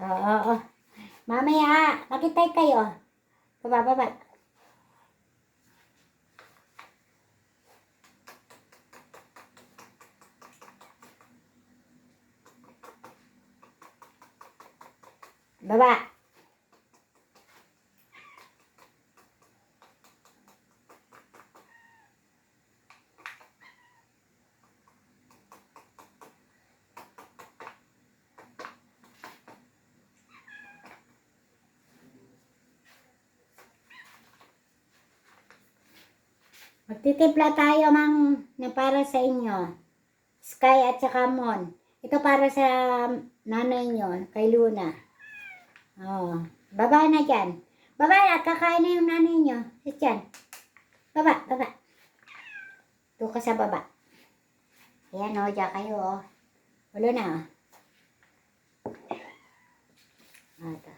Oo. Mamaya, makitay kayo. Baba, baba. Baba. Magtitimpla tayo mang na para sa inyo. Sky at saka Mon. Ito para sa nanay nyo, kay Luna. Oh, baba na dyan. Baba na, kakain na yung nanay nyo. Diyan. Baba, baba. Doon ka sa baba. Ayan o, oh, dyan kayo o. Oh. Ulo na o. Oh. Ito.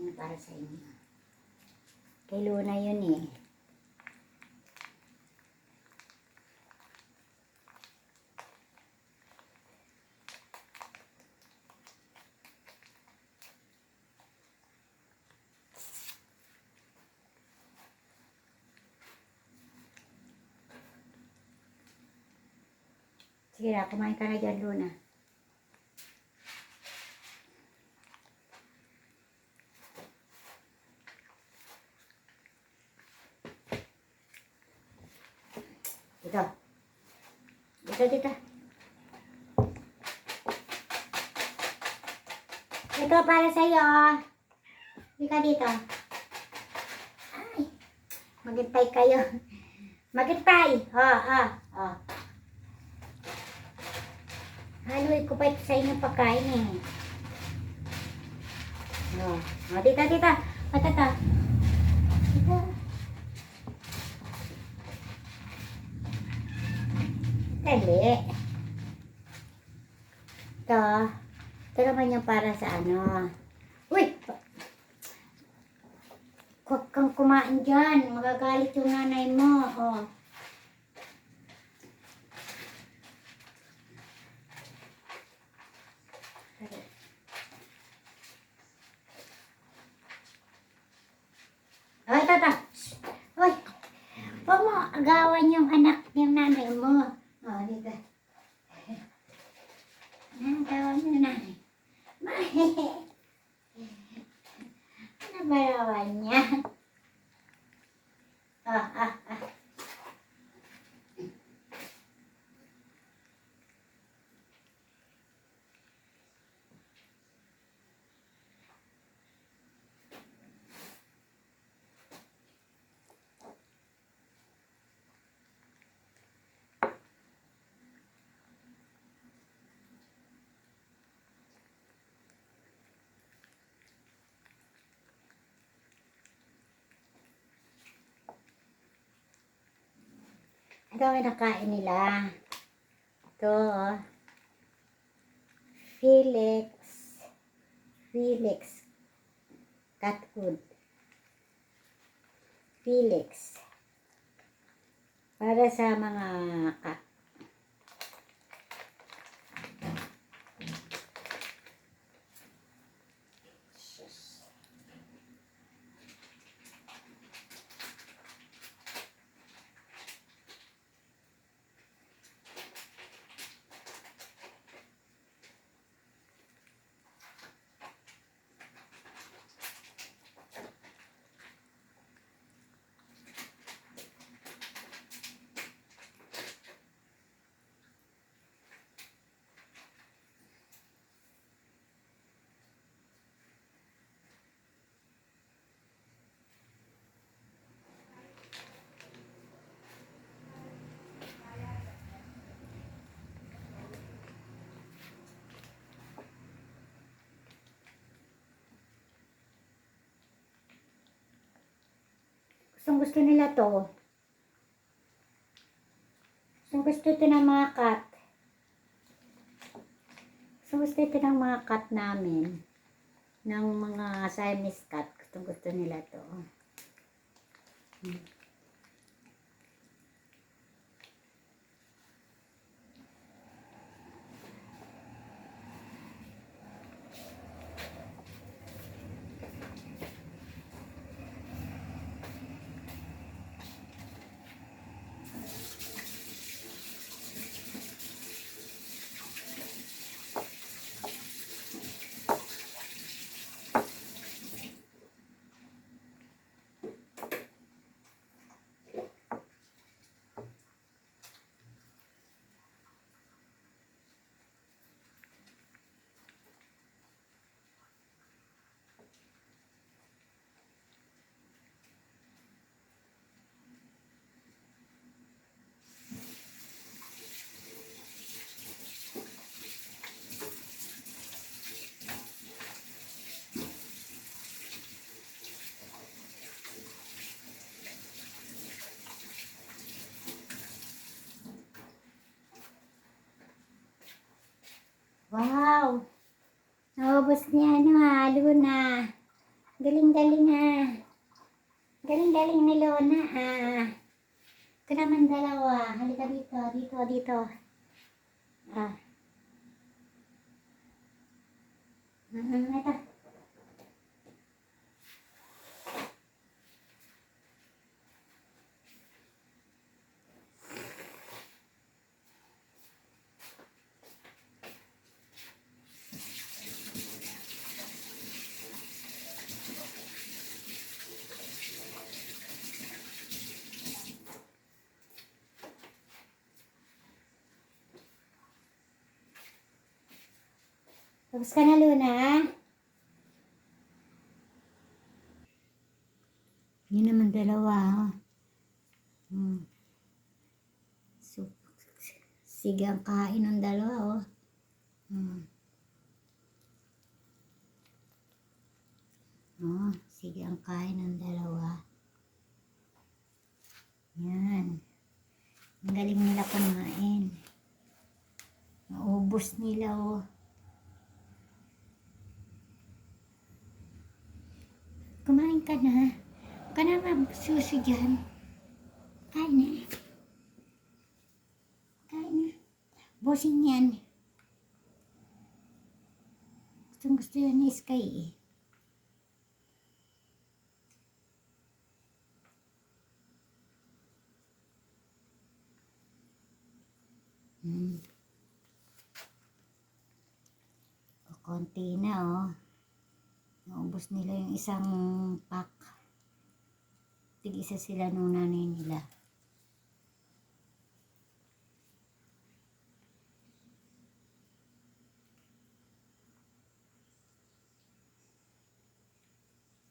Yan para sa inyo. Kay Luna yun eh. Sige na, kumain ka na dyan, Luna. Dito. Dito, dito. Ito para sa'yo. Dito, dito. Ay. Magintay kayo. Magintay. Oh, oh, oh. Haluin ko pa ito sa inyong pagkain eh. Oh, oh dito, dito. Patata. Dito. Dali. Ito. Ito naman yung para sa ano. Uy! Huwag kang kumain dyan. Magagalit yung nanay mo. Oh. Ay, tata. Uy. Huwag mo agawan yung anak yung nanay mo. Oh, dito. Ang gawan yung nanay. Ano ba naman niya? Ah, ah, ah. Ang nakain nila. Ito, oh. Felix. Felix. Cat food. Felix. Para sa mga cat. Gustong gusto nila to. Gustong gusto ito ng mga cat. Gustong gusto ito ng mga cat namin. Ng mga Siamese cat. Gustong gusto nila to. Hmm. Naubos niya, ano ha, Luna. Galing-galing ha. Galing-galing ni Luna ha. Ito naman dalawa. Halika dito, dito, dito. Ah. Mm, ito. Tapos ka na, Luna. Yun naman dalawa. oh. Hmm. So, sige ang kain ng dalawa, oh. Hmm. Oh, sige ang kain ng dalawa. Yan. Ang galing nila kumain. Maubos nila, oh. Kumain ka na. Huwag ka na mabsusi dyan. Kain na. Kain na. Bossing yan. Gustong gusto yan ni Sky eh. Hmm. O, konti na oh. Naubos nila yung isang pack. Tig-isa sila nung nanay nila.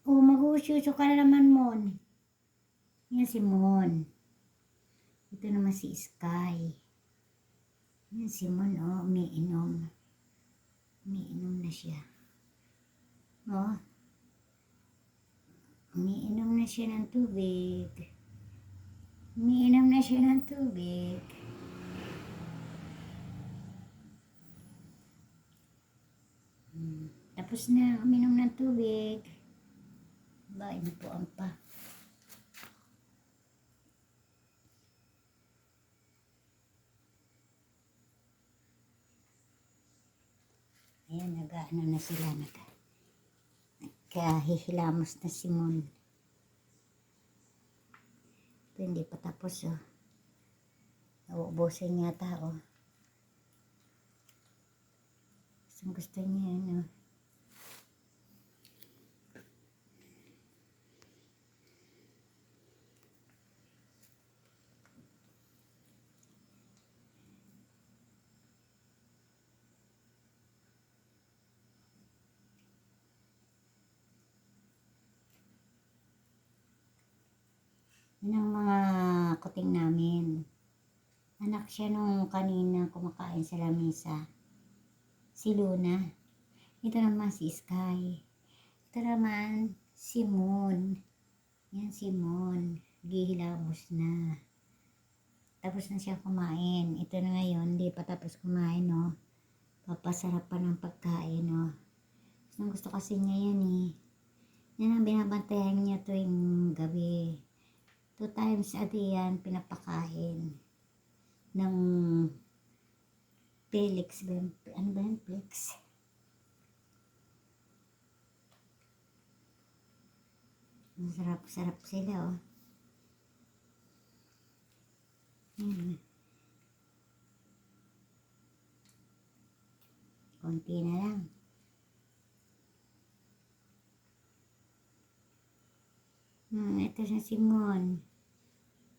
Oh, mag-uusyoso ka na naman, Mon. Yan si Mon. Ito naman si Sky. Yan si Mon, oh, umiinom. Umiinom na siya. Oh. Umiinom na siya ng tubig. Umiinom na siya ng tubig. Hmm. Tapos na uminom ng tubig. Ba, inupuan pa. Ayan, nag-ano na sila. Nag kaya hihilamos na si Mon. Ito hindi pa tapos oh. Nauubusin yata oh. Gusto gusto niya yan oh. Yun ang mga kuting namin. Anak siya nung kanina kumakain sa lamisa. Si Luna. Ito naman si Sky. Ito naman si Moon. Yan si Moon. Gihilamos na. Tapos na siya kumain. Ito na ngayon, hindi pa tapos kumain, no. Papasarap pa ng pagkain, no. Gusto, gusto kasi niya yan, eh. Yan ang binabantayan niya tuwing gabi two times a day yan pinapakain ng Felix ba yun? ano ba yun Felix masarap sarap sila oh hmm. konti na lang Hmm, ito si Simon.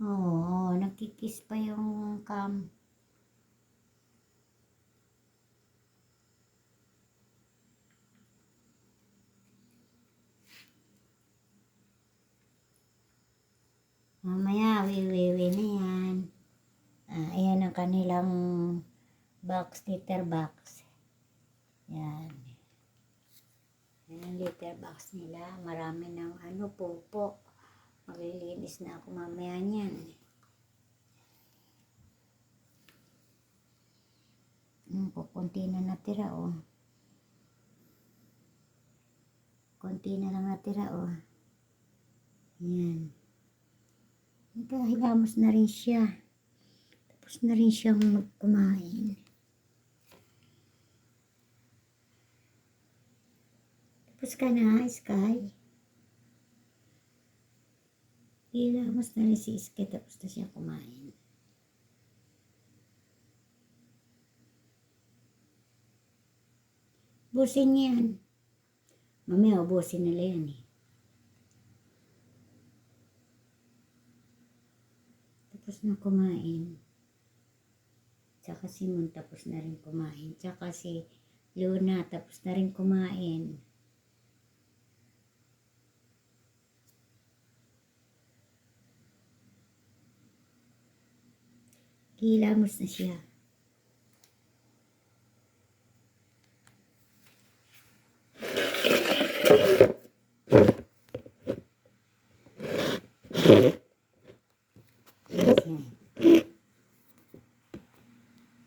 Oo, nagkikis pa yung cam. Mamaya, wiwiwi na yan. Ah, ayan ang kanilang box, litter box. Yan. Yan ang litter box nila. Marami ng ano, pupo. Maglilinis na ako mamaya niyan. Hmm, kukunti na natira, oh. konti na lang natira, oh. Yan. Nagkahilamos na rin siya. Tapos na rin siyang magkumain. Tapos ka na, Sky. Hilamos na rin si Sky tapos na siya kumain. Busin yan. Mamaya, ubusin nila yan eh. Tapos na kumain. Tsaka si Mon tapos na rin kumain. Tsaka si Luna tapos na rin kumain. Hilamos na siya. Yan.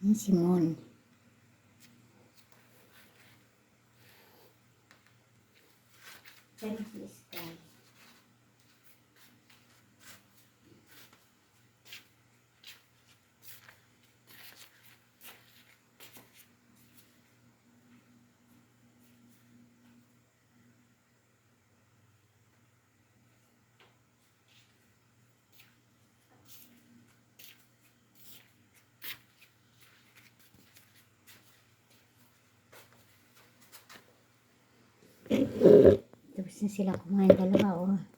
Yan si Mon. Yan si Sky. Tapos na sila kumain dalawa, oh.